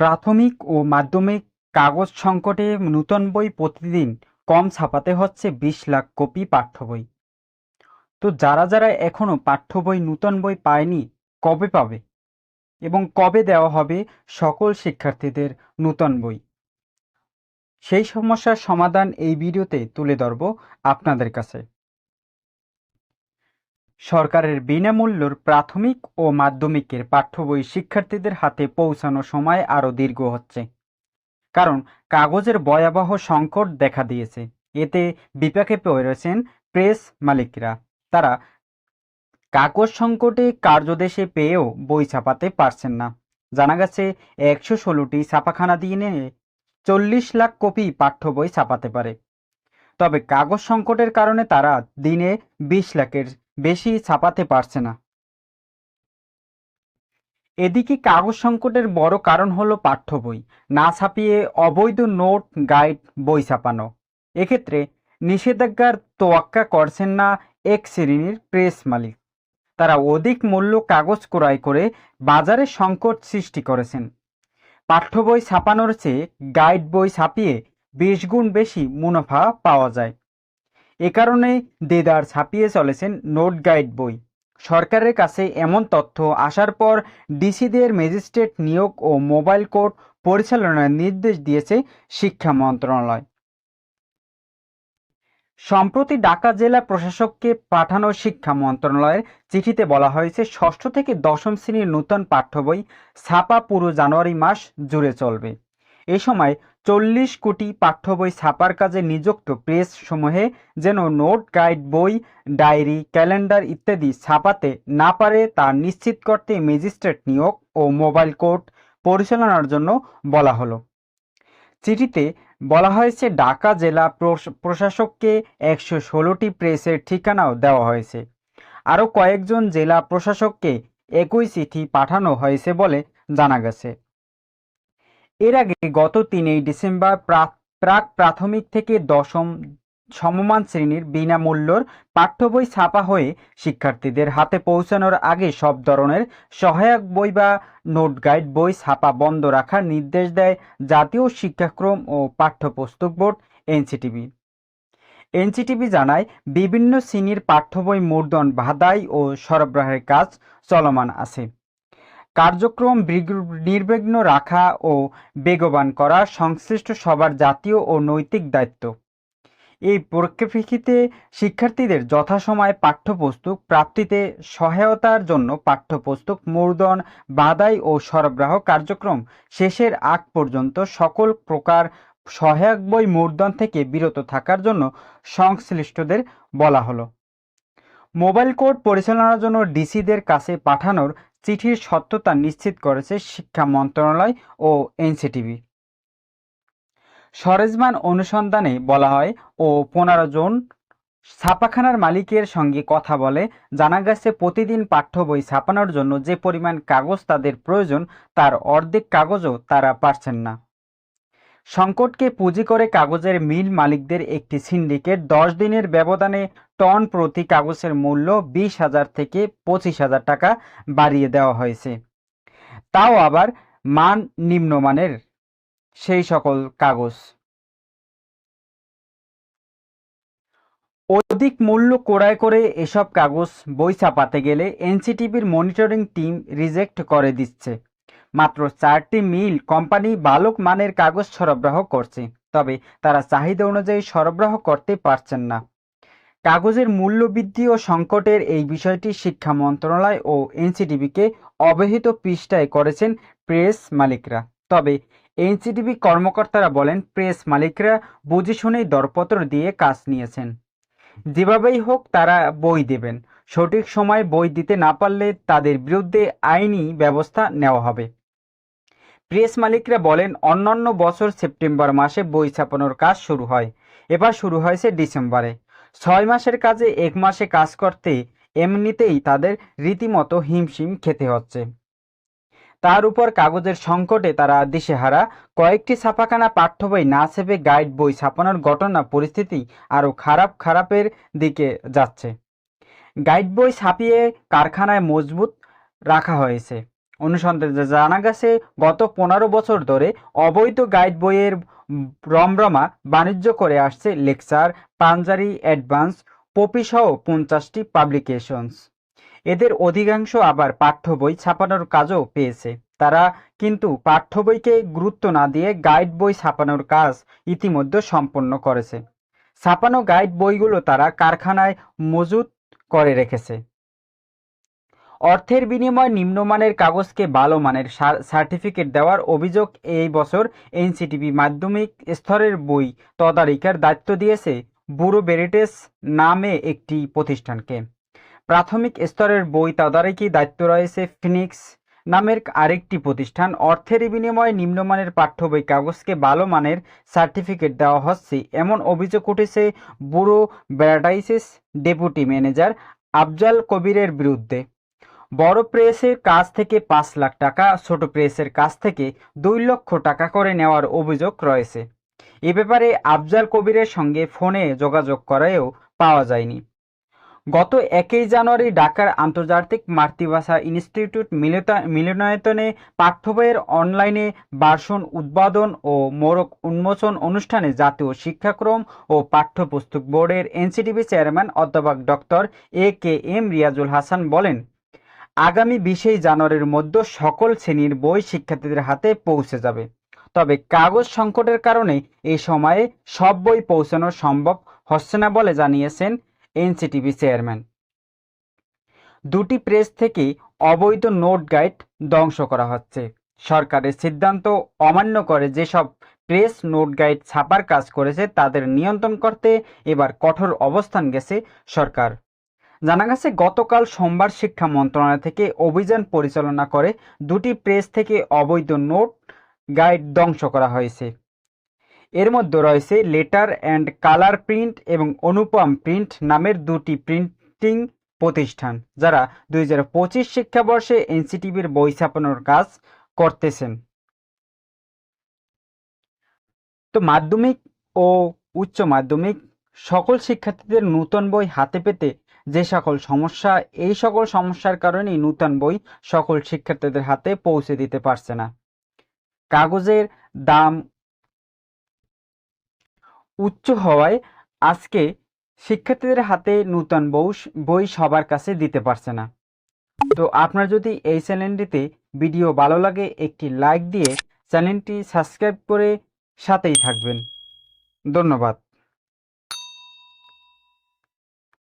প্রাথমিক ও মাধ্যমিক কাগজ সংকটে নূতন বই প্রতিদিন কম ছাপাতে হচ্ছে বিশ লাখ কপি পাঠ্য বই। তো যারা যারা এখনও পাঠ্য বই, নূতন বই পায়নি, কবে পাবে? এবং কবে দেওয়া হবে সকল শিক্ষার্থীদের নূতন বই? সেই সমস্যার সমাধান এই ভিডিওতে তুলে ধরব আপনাদের কাছে। সরকারের বিনামূল্যর প্রাথমিক ও মাধ্যমিকের পাঠ্য বই শিক্ষার্থীদের হাতে পৌঁছানোর সময় আরও দীর্ঘ হচ্ছে। কারণ কাগজের ভয়াবহ সংকট দেখা দিয়েছে। এতে বিপাকে পড়েছেন প্রেস মালিকরা। তারা কাগজ সংকটে কার্যদেশে পেয়েও বই ছাপাতে পারছেন না। জানা গেছে, একশো ষোলোটি ছাপাখানা দিনে চল্লিশ লাখ কপি পাঠ্য বই ছাপাতে পারে। তবে কাগজ সংকটের কারণে তারা দিনে বিশ লাখের বেশি ছাপাতে পারছে না। এদিকে কাগজ সংকটের বড় কারণ হলো পাঠ্য বই। না ছাপিয়ে অবৈধ নোট, গাইড, বই ছাপানো। এক্ষেত্রে নিষেধাজ্ঞার তোয়াক্কা করছেন না এক শ্রেণির প্রেস মালিক। তারা অধিক মূল্য কাগজ ক্রয় করে বাজারে সংকট সৃষ্টি করেছেন। পাঠ্য বই ছাপানোর চেয়ে গাইড বই ছাপিয়ে বিশ গুণ বেশি মুনাফা পাওয়া যায়। এ কারণে দেদার ছাপিয়ে চলেছেন নোট গাইড বই। সরকারের কাছে এমন তথ্য আসার পর ডিসিদের ম্যাজিস্ট্রেট নিয়োগ ও মোবাইল কোর্ট পরিচালনার নির্দেশ দিয়েছে শিক্ষা মন্ত্রণালয়। সম্প্রতি ঢাকা জেলা প্রশাসককে পাঠানো শিক্ষা মন্ত্রণালয়ের চিঠিতে বলা হয়েছে, ষষ্ঠ থেকে দশম শ্রেণির নূতন পাঠ্য বই ছাপা পুরো জানুয়ারি মাস জুড়ে চলবে। এ সময় চল্লিশ কোটি পাঠ্য বই ছাপার কাজে নিযুক্ত প্রেস সমূহে যেন নোট, গাইড, বই, ডায়েরি, ক্যালেন্ডার ইত্যাদি ছাপাতে না পারে তা নিশ্চিত করতে ম্যাজিস্ট্রেট নিয়োগ ও মোবাইল কোর্ট পরিচালনার জন্য বলা হলো। চিঠিতে বলা হয়েছে, ঢাকা জেলা প্রশাসককে একশো ষোলোটি প্রেসের ঠিকানাও দেওয়া হয়েছে। আরও কয়েকজন জেলা প্রশাসককে একই চিঠি পাঠানো হয়েছে বলে জানা গেছে। এর আগে গত তিনই ডিসেম্বর প্রাক প্রাথমিক থেকে দশম সমমান শ্রেণির বিনামূল্যর পাঠ্য বই ছাপা হয়ে শিক্ষার্থীদের হাতে পৌঁছানোর আগে সব ধরনের সহায়ক বই বা নোট গাইড বই ছাপা বন্ধ রাখার নির্দেশ দেয় জাতীয় শিক্ষাক্রম ও পাঠ্যপুস্তক বোর্ড এনসিটিভি। এনসিটিভি জানায়, বিভিন্ন শ্রেণির পাঠ্য বই মুদ্রণ বাধাই ও সরবরাহের কাজ চলমান আছে। কার্যক্রম নির্বিঘ্ন রাখা ও বেগবান করা সংশ্লিষ্ট সবার জাতীয় ও নৈতিক দায়িত্ব। এই পরিপ্রেক্ষিতে শিক্ষার্থীদের যথাসময়ে পাঠ্যপুস্তক প্রাপ্তিতে সহায়তার জন্য পাঠ্যপুস্তক মুদ্রণ বাদাই ও সরবরাহ কার্যক্রম শেষের আগ পর্যন্ত সকল প্রকার সহায়ক বই মুদ্রণ থেকে বিরত থাকার জন্য সংশ্লিষ্টদের বলা হলো। মোবাইল কোর্ট পরিচালনার জন্য ডিসিদের কাছে পাঠানোর চিঠির সত্যতা নিশ্চিত করেছে শিক্ষা মন্ত্রণালয় ও এনসিটিভি। সরেজমান অনুসন্ধানে বলা হয়, ও পনেরো জন ছাপাখানার মালিকের সঙ্গে কথা বলে, জানা গেছে প্রতিদিন পাঠ্য বই ছাপানোর জন্য যে পরিমাণ কাগজ তাদের প্রয়োজন, তার অর্ধেক কাগজও তারা পারছেন না। সংকটকে পুঁজি করে কাগজের মিল মালিকদের একটি সিন্ডিকেট দশ দিনের ব্যবধানে টন প্রতি কাগজের মূল্য বিশ হাজার থেকে পঁচিশ হাজার টাকা বাড়িয়ে দেওয়া হয়েছে। তাও আবার মান নিম্নমানের সেই সকল কাগজ। অধিক মূল্য ক্রয় করে এসব কাগজ বই ছাপাতে গেলে এনসিটিভির মনিটরিং টিম রিজেক্ট করে দিচ্ছে। মাত্র চারটি মিল কোম্পানি বালক মানের কাগজ সরবরাহ করছে, তবে তারা চাহিদা অনুযায়ী সরবরাহ করতে পারছেন না। কাগজের মূল্য বৃদ্ধি ও সংকটের এই বিষয়টি শিক্ষা মন্ত্রণালয় ও এনসিটিভিকে অবহিত পৃষ্ঠায় করেছেন প্রেস মালিকরা। তবে এনসিটিভি কর্মকর্তারা বলেন, প্রেস মালিকরা বুঝে শুনেই দরপত্র দিয়ে কাজ নিয়েছেন। যেভাবেই হোক, তারা বই দেবেন। সঠিক সময় বই দিতে না পারলে তাদের বিরুদ্ধে আইনি ব্যবস্থা নেওয়া হবে। প্রেস মালিকরা বলেন, অন্যান্য বছর সেপ্টেম্বর মাসে বই ছাপানোর কাজ শুরু হয়। এবার শুরু হয়েছে ডিসেম্বরে। ছয় মাসের কাজে এক মাসে কাজ করতে এমনিতেই তাদের রীতিমতো হিমশিম খেতে হচ্ছে। তার উপর কাগজের সংকটে তারা দিশেহারা। কয়েকটি ছাপাখানা পাঠ্য বই না ছেপে গাইড বই ছাপানোর ঘটনা পরিস্থিতি আরও খারাপ খারাপের দিকে যাচ্ছে। গাইড বই ছাপিয়ে কারখানায় মজবুত রাখা হয়েছে। অনুসন্ধানে জানা গেছে, গত পনেরো বছর ধরে অবৈধ গাইড বইয়ের রমরমা বাণিজ্য করে আসছে লেকচার, পাঞ্জারি, অ্যাডভান্স পপি সহ পঞ্চাশটি পাবলিকেশনস। এদের অধিকাংশ আবার পাঠ্য বই ছাপানোর কাজও পেয়েছে। তারা কিন্তু পাঠ্য বইকে গুরুত্ব না দিয়ে গাইড বই ছাপানোর কাজ ইতিমধ্যে সম্পন্ন করেছে। ছাপানো গাইড বইগুলো তারা কারখানায় মজুত করে রেখেছে। অর্থের বিনিময়ে নিম্নমানের কাগজকে ভালো মানের সার্টিফিকেট দেওয়ার অভিযোগ এই বছর এনসিটিভি মাধ্যমিক স্তরের বই তদারিকার দায়িত্ব দিয়েছে ব্যুরো বেরিটেস নামে একটি প্রতিষ্ঠানকে। প্রাথমিক স্তরের বই তদারকি দায়িত্ব রয়েছে ফিনিক্স নামের আরেকটি প্রতিষ্ঠান। অর্থের বিনিময়ে নিম্নমানের পাঠ্য বই কাগজকে ভালো মানের সার্টিফিকেট দেওয়া হচ্ছে এমন অভিযোগ উঠেছে ব্যুরো ব্যারাডাইসিস ডেপুটি ম্যানেজার আফজাল কবিরের বিরুদ্ধে। বড় প্রেসের কাছ থেকে পাঁচ লাখ টাকা, ছোট প্রেসের কাছ থেকে দুই লক্ষ টাকা করে নেওয়ার অভিযোগ রয়েছে। এ ব্যাপারে আফজাল কবিরের সঙ্গে ফোনে যোগাযোগ করেও পাওয়া যায়নি। গত একই জানুয়ারি ঢাকার আন্তর্জাতিক মাতৃভাষা ইনস্টিটিউট মিলনায়তনে পাঠ্যবইয়ের অনলাইনে বার্ষণ উদ্বোধন ও মোড়ক উন্মোচন অনুষ্ঠানে জাতীয় শিক্ষাক্রম ও পাঠ্যপুস্তক বোর্ডের এনসিটিভি চেয়ারম্যান অধ্যাপক doctor A K M Riazul Hasan বলেন আগামী বিশেই জানুয়ারির মধ্যে সকল শ্রেণির বই শিক্ষার্থীদের হাতে পৌঁছে যাবে। তবে কাগজ সংকটের কারণে এই সময়ে সব বই পৌঁছানো সম্ভব হচ্ছে না বলে জানিয়েছেন এনসিটিভি চেয়ারম্যান। দুটি প্রেস থেকে অবৈধ নোট গাইড ধ্বংস করা হচ্ছে। সরকারের সিদ্ধান্ত অমান্য করে যেসব প্রেস নোট গাইড ছাপার কাজ করেছে তাদের নিয়ন্ত্রণ করতে এবার কঠোর অবস্থান গেছে সরকার। জানা গেছে, গতকাল সোমবার শিক্ষা মন্ত্রণালয় থেকে অভিযান পরিচালনা করে দুটি প্রেস থেকে অবৈধ নোট গাইড ধ্বংস করা হয়েছে। এর মধ্যে রয়েছে লেটার অ্যান্ড কালার প্রিন্ট এবং অনুপম প্রিন্ট নামের দুটি প্রিন্টিং প্রতিষ্ঠান, যারা দুই হাজার পঁচিশ শিক্ষাবর্ষে এনসিটিভির বই ছাপানোর কাজ করতেছেন। তো মাধ্যমিক ও উচ্চ মাধ্যমিক সকল শিক্ষার্থীদের নূতন বই হাতে পেতে যে সকল সমস্যা, এই সকল সমস্যার কারণেই নূতন বই সকল শিক্ষার্থীদের হাতে পৌঁছে দিতে পারছে না। কাগজের দাম উচ্চ হওয়ায় আজকে শিক্ষার্থীদের হাতে নূতন বই বই সবার কাছে দিতে পারছে না। তো আপনার যদি এই চ্যানেলটিতে ভিডিও ভালো লাগে, একটি লাইক দিয়ে চ্যানেলটি সাবস্ক্রাইব করে সাথেই থাকবেন। ধন্যবাদ।